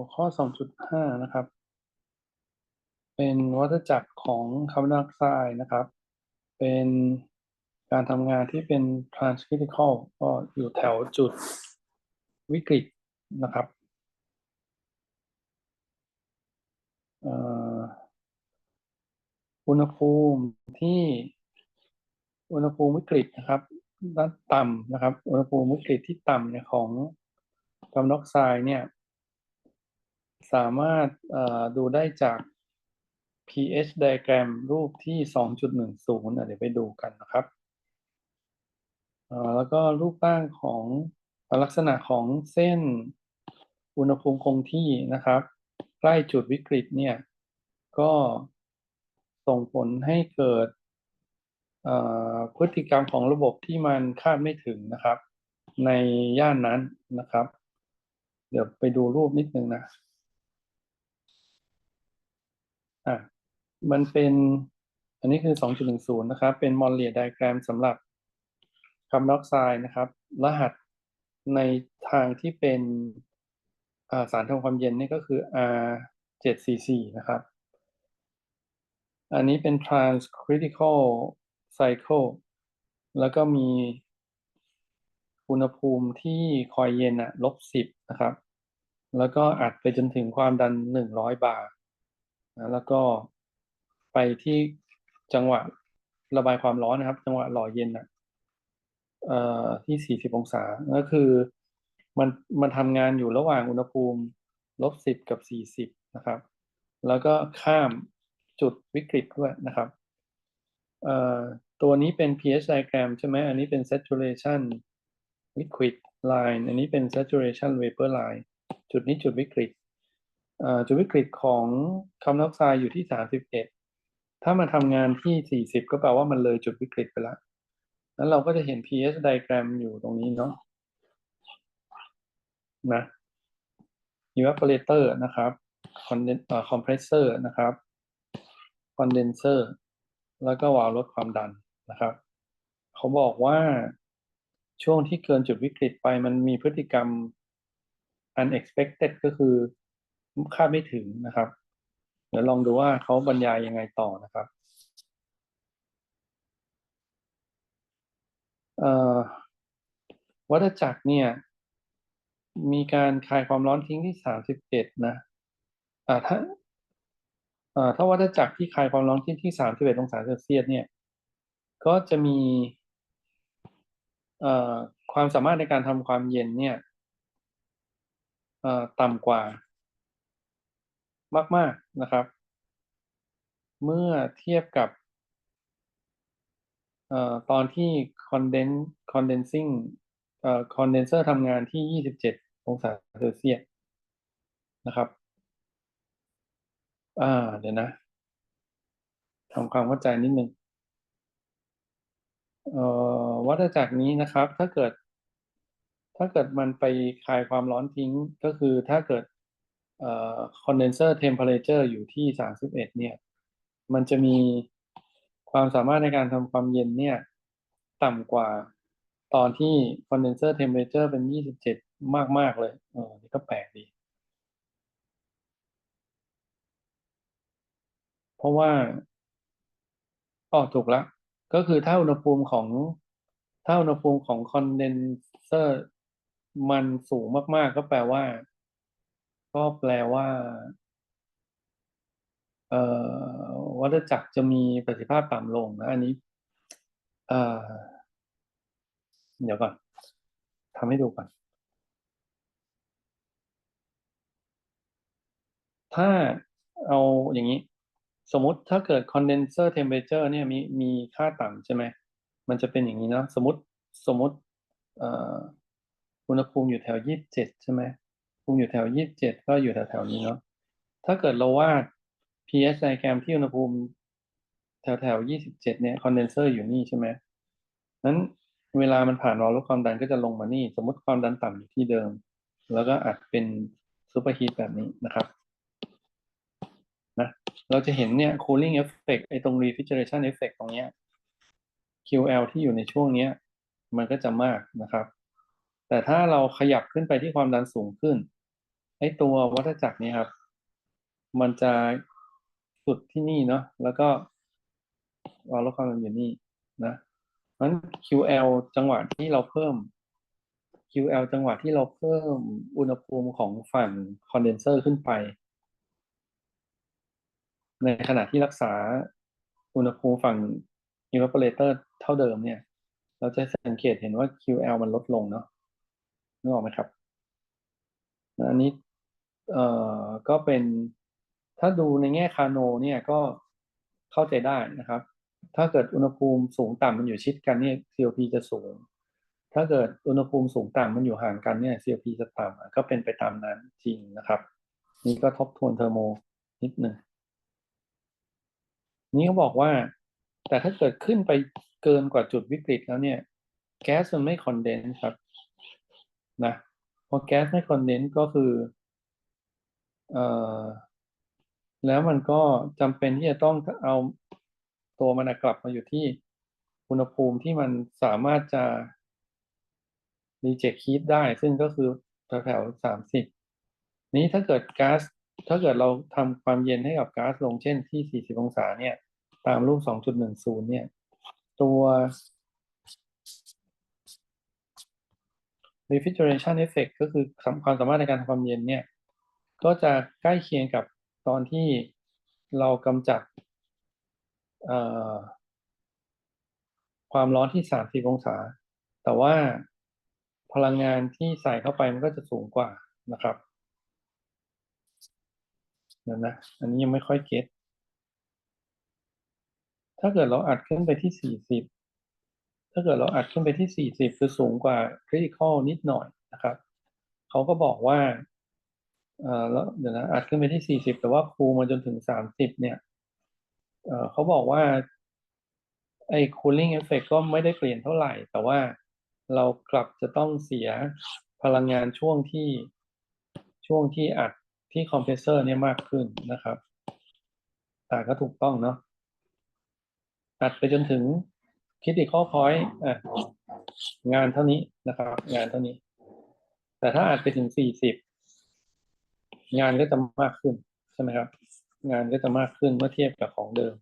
หัวข้อ 2.5 นะครับ เป็นวัฏจักรของคาร์บอนไดออกไซด์นะครับ เป็นการทำงานที่เป็น transcritical ก็อยู่แถวจุดวิกฤตนะครับอุณหภูมิที่อุณหภูมิวิกฤตนะครับด้านต่ำนะครับ อุณหภูมิวิกฤตที่ต่ำเนี่ยของคาร์บอนไดออกไซด์เนี่ย สามารถดูได้จาก pH diagram รูปที่ 2.10เดี๋ยวไปดูกันนะครับ แล้วก็รูปร่างของลักษณะของเส้นอุณหภูมิคงที่นะครับ ใกล้จุดวิกฤตเนี่ย ก็ส่งผลให้เกิดพฤติกรรมของระบบที่มันคาดไม่ถึงนะครับ ในย่านนั้นนะครับ เดี๋ยวไปดูรูปนิดนึงนะ อะมันเป็นอันนี้คือ 2.10 นะครับ เป็นมอลเลียไดแกรมสำหรับคาร์บอนไดออกไซด์นะครับ รหัสในทางที่เป็นสารทำความเย็นนี่ก็คือ R744 นะครับ อันนี้เป็น transcritical cycle แล้วก็มีอุณหภูมิที่คอยเย็นอะลบสิบนะครับ แล้วก็อัดไปจนถึงความดันหนึ่งร้อยบาร์ นะแล้วก็ไปที่จังหวะระบายความร้อนนะครับ จังหวะหล่อเย็นอะเอ่อที่สี่สิบองศา ก็คือมันมันทำงานอยู่ระหว่างอุณหภูมิลบสิบกับสี่สิบนะครับ แล้วก็ข้ามจุดวิกฤตด้วยนะครับเอ่อตัวนี้เป็น pH diagram ใช่ไหม อันนี้เป็น saturation liquid line อันนี้เป็น saturation vapor line จุดนี้จุดวิกฤต จุดวิกฤตของคาร์บอนไดออกไซด์อยู่ที่ 31 ถ้ามาทำงานที่ 40 ก็แปลว่ามันเลยจุดวิกฤตไปแล้ว นั้นเราก็จะเห็น pH diagram อยู่ตรงนี้เนาะ นะ evaporator นะครับ compressor นะครับ condenser แล้วก็วาล์วลดความดันนะครับ เขาบอกว่าช่วงที่เกินจุดวิกฤตไปมันมีพฤติกรรม unexpected ก็คือ คาดไม่ถึงนะครับเดี๋ยวลองดูว่าเขาบรรยายยังไงต่อนะครับวัฏจักรเนี่ย มีการคายความร้อนทิ้งที่สามสิบเอ็ดนะอ่าถ้าอ่าถ้าวัฏจักรที่คายความร้อนทิ้งที่สามสิบเอ็ดองศาเซลเซียสเนี่ย ก็จะมีความสามารถในการทำความเย็นเนี่ยต่ำกว่า มาก ๆ นะครับ เมื่อเทียบกับตอนที่ condens condensing condenser ทำงานที่ 27 องศาเซลเซียสนะครับอ่าเดี๋ยวนะทำความเข้าใจนิดนึงวัฏจักรนี้นะครับ ถ้าเกิด ถ้าเกิดมันไปคลายความร้อนทิ้งก็คือถ้าเกิด คอนเดนเซอร์เทมเพลเจอร์อยู่ที่ 31 เนี่ย มันจะมีความสามารถในการทำความเย็นเนี่ย ต่ำกว่าตอนที่คอนเดนเซอร์เทมเพลเจอร์เป็น 27 มาก ๆ เลยเออนี่ก็แปลกดี เพราะว่าอ๋อถูกแล้วก็คือถ้าอุณหภูมิของถ้าอุณหภูมิของคอนเดนเซอร์มันสูงมาก ๆ ก็แปลว่า ก็แปลว่า เอ่อวัฏจักรจะมีประสิทธิภาพต่ำลงนะ อันนี้ เอ่อ เดี๋ยวก่อนทำให้ดูก่อน ถ้าเอาอย่างนี้ สมมติถ้าเกิด condenser temperature เนี่ยมีมีค่าต่ำใช่ไหม มันจะเป็นอย่างนี้นะ สมมติสมมติอุณหภูมิอยู่แถวยี่สิบเจ็ดใช่ไหม ภูมิอยู่แถวยี่สิบเจ็ดก็อยู่แถวแถวนี้เนาะถ้าเกิดเราวาด pH diagram ที่อุณหภูมิ แถวแถวยี่สิบเจ็ดเนี่ย condenser อยู่นี่ใช่ไหมนั้นเวลามันผ่านวาล์วลดความดันก็จะลงมานี่ สมมติความดันต่ำอยู่ที่เดิม แล้วก็อัดเป็นซูเปอร์ฮีทแบบนี้นะครับนะเราจะเห็นเนี่ย cooling effect ไอ้ตรง refrigeration effect ตรงเนี้ย QL ที่อยู่ในช่วงเนี้ย มันก็จะมากนะครับ แต่ถ้าเราขยับขึ้นไปที่ความดันสูงขึ้น ไอตัววัฏจักรนี่ยครับ มันจะสุดที่นี่เนาะแล้วก็เราลดความดันอยู่นี่นะเพราะฉะนั้น QL จังหวะที่เราเพิ่ม QL จังหวะที่เราเพิ่มอุณหภูมิของฝั่งคอนเดนเซอร์ขึ้นไป ในขณะที่รักษาอุณหภูมิฝั่ง evaporator เท่าเดิมเนี่ย เราจะสังเกตเห็นว่า QL มันลดลงเนาะนึกออกไหมครับอันนี้ เอ่อก็เป็นถ้าดูในแง่คาโนเนี่ยก็เข้าใจได้นะครับ ถ้าเกิดอุณหภูมิสูงต่ำมันอยู่ชิดกันเนี่ย COP จะสูง ถ้าเกิดอุณหภูมิสูงต่ำมันอยู่ห่างกันเนี่ย COP จะต่ำก็เป็นไปตามนั้นจริงนะครับ นี่ก็ทบทวนเทอร์โมนิดหนึ่งนี่เขาบอกว่า แต่ถ้าเกิดขึ้นไปเกินกว่าจุดวิกฤตแล้วเนี่ย แก๊สมันไม่คอนเดนซ์ครับนะพอแก๊สไม่คอนเดนซ์ก็คือ แล้วมันก็จำเป็นที่จะต้องเอาตัวมันกลับมาอยู่ที่อุณหภูมิที่มันสามารถจะรีเจ็คฮีทได้ ซึ่งก็คือแถวๆสามสิบนี้ถ้าเกิดก๊าซถ้าเกิดเราทำความเย็นให้กับก๊าซลงเช่นที่ 40 องศาเนี่ย ตามรูป 2.10 เนี่ย ตัว refrigeration effect ก็คือความสามารถในการทำความเย็นเนี่ย ก็จะใกล้เคียงกับตอนที่เรากำจัดความร้อนที่ 30 องศา แต่ว่าพลังงานที่ใส่เข้าไปมันก็จะสูงกว่านะครับนั่นนะ อันนี้ยังไม่ค่อยเก็ตถ้าเกิดเราอัดขึ้นไปที่ 40 ถ้าเกิดเราอัดขึ้นไปที่ 40 คือสูงกว่า critical นิดหน่อยนะครับ เขาก็บอกว่า เอ่อแล้วเดี๋ยวนะอัดขึ้นไปที่40แต่ว่าครูมาจนถึง30เนี่ยเอ่อเขาบอกว่าไอ้ cooling effect ก็ไม่ได้เปลี่ยนเท่าไหร่ แต่ว่าเรากลับจะต้องเสียพลังงานช่วงที่ช่วงที่อัดที่คอมเพรสเซอร์เนี่ยมากขึ้นนะครับ แต่ก็ถูกต้องเนาะอัดไปจนถึง critical point อะงานเท่านี้นะครับ งานเท่านี้ แต่ถ้าอัดไปถึง40 งานก็จะมากขึ้นใช่ไหมครับ งานก็จะมากขึ้นเมื่อเทียบกับของเดิม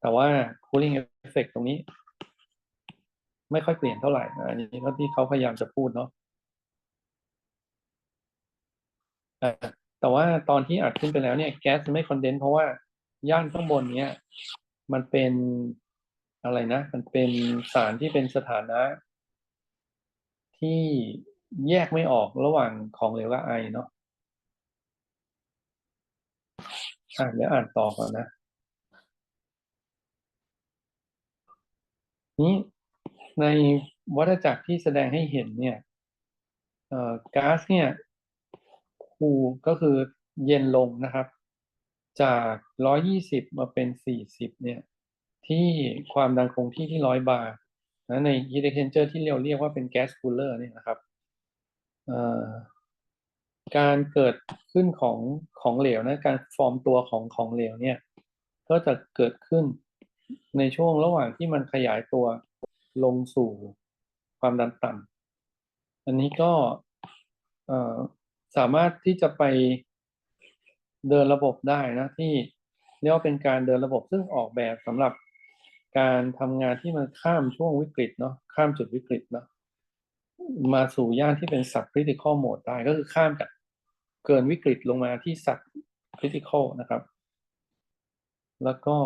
แต่ว่า cooling effect ตรงนี้ ไม่ค่อยเปลี่ยนเท่าไหร่อันนี้ก็ที่เขาพยายามจะพูดเนาะแต่ว่าตอนที่อัดขึ้นไปแล้วเนี่ยแก๊สไม่คอนเดนซ์เพราะว่าย่านข้างบนเนี้ยมันเป็นอะไรนะ มันเป็นสารที่เป็นสถานะ ที่แยกไม่ออกระหว่างของเหลวกับไอเนาะ อ่านเดี๋ยวอ่านต่อก่อนนะ นี้ในวัฏจักรที่แสดงให้เห็นเนี่ยก๊าซเนี่ยคูก็คือเย็นลงนะครับ จาก 120 มาเป็น 40 เนี่ย ที่ความดันคงที่ที่100บาร์นะใน heat exchanger ที่เราเรียกว่าเป็น gas cooler เนี่ยนะครับ การเกิดขึ้นของของเหลวนะการฟอร์มตัวของของเหลวเนี่ย ก็จะเกิดขึ้นในช่วงระหว่างที่มันขยายตัวลงสู่ความดันต่ำอันนี้ก็สามารถที่จะไปเดินระบบได้นะที่เรียกว่าเป็นการเดินระบบซึ่งออกแบบสำหรับการทำงานที่มันข้ามช่วงวิกฤตเนาะข้ามจุดวิกฤตเนาะมาสู่ย่านที่เป็น sub critical mode ได้ก็คือข้ามจาก เกินวิกฤตลงมาที่ sub critical นะครับ แล้วก็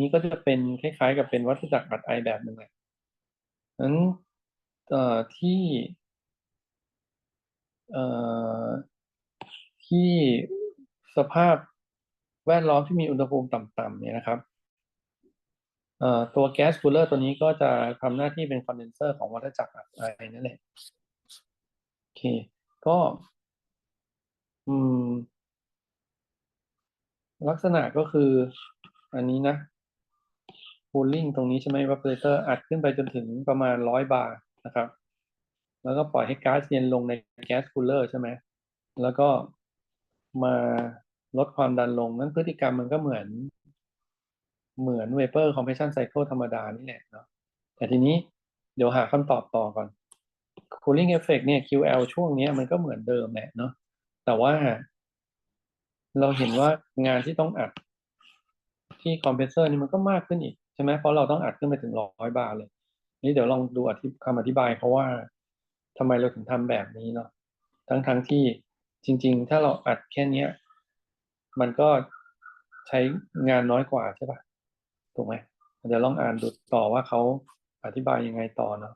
นี้ก็จะเป็นคล้ายๆ กับเป็นวัฏจักรอัดไอแบบหนึ่งแหละนั้นที่ที่สภาพแวดล้อมที่มีอุณหภูมิต่ำๆเนี่ยนะครับตัวแก๊สคูลเลอร์ตัวนี้ก็จะทำหน้าที่เป็นคอนเดนเซอร์ของวัฏจักรไอนั่นแหละโอเค ก็ อืม ลักษณะก็คือ อันนี้นะ cooling ตรงนี้ใช่ไหม evaporator อัดขึ้นไปจนถึงประมาณร้อยบาร์นะครับ แล้วก็ปล่อยให้ก๊าซเย็นลงในแก๊สคูลเลอร์ใช่ไหม แล้วก็มาลดความดันลง นั้นพฤติกรรมมันก็เหมือน เหมือน vapor compression cycle ธรรมดานี่แหละเนาะ แต่ทีนี้เดี๋ยวหาคำตอบต่อก่อน cooling effect เนี่ย QL ช่วงนี้มันก็เหมือนเดิมแหละเนาะ แต่ว่า เราเห็นว่างานที่ต้องอัด ที่คอมเพรสเซอร์นี่มันก็มากขึ้นอีกใช่ไหมเพราะเราต้องอัดขึ้นไปถึงร้อยบาร์เลย นี่เดี๋ยวลองดูอธิคำอธิบายเขาว่าทำไมเราถึงทำแบบนี้เนาะทั้งทั้งที่จริง ๆ ถ้าเราอัดแค่เนี้ย มันก็ใช้งานน้อยกว่าใช่ปะถูกไหมเดี๋ยวลองอ่านดูต่อว่าเขาอธิบายยังไงต่อเนาะ